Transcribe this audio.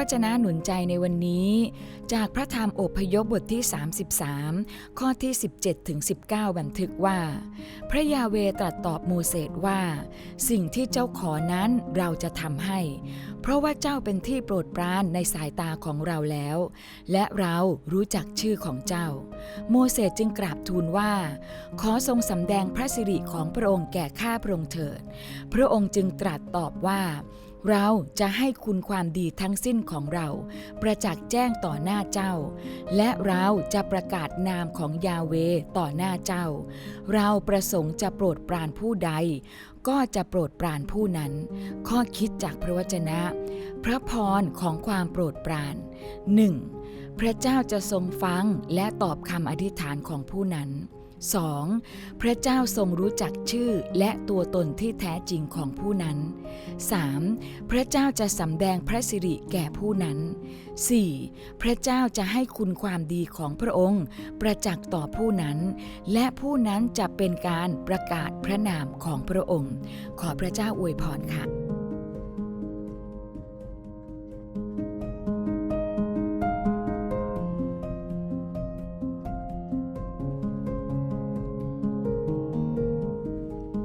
วจนะหนุนใจในวันนี้ จากพระธรรมอพยพบทที่ 33 ข้อที่ 17ถึง19 บันทึกว่า พระยาเวตรัสตอบโมเสสว่า สิ่งที่เจ้าขอนั้นเราจะทำให้เพราะว่าเจ้าเป็นที่โปรดปรานในสายตาของเราแล้ว และเรารู้จักชื่อของเจ้า โมเสสจึงกราบทูลว่า ขอทรงสำแดงพระสิริของพระองค์แก่ข้าพระองค์เถิด พระองค์จึงตรัสตอบว่าเราจะให้คุณความดีทั้งสิ้นของเรา ประจักษ์แจ้งต่อหน้าเจ้า และเราจะประกาศนามของยาเวต่อหน้าเจ้า เราประสงค์จะโปรดปรานผู้ใดก็จะโปรดปรานผู้นั้น ข้อคิดจากพระวจนะ พระพรของความโปรดปราน 1. พระเจ้าจะทรงฟังและตอบคำอธิษฐานของผู้นั้น 2. พระเจ้าทรงรู้จักชื่อและตัวตนที่แท้จริงของผู้นั้น 3. พระเจ้าจะสำแดงพระสิริแก่ผู้นั้น 4. พระเจ้าจะให้คุณความดีของพระองค์ ประจักษ์ต่อผู้นั้น และผู้นั้นจะเป็นการประกาศพระนามของพระองค์ ขอพระเจ้าอวยพรค่ะ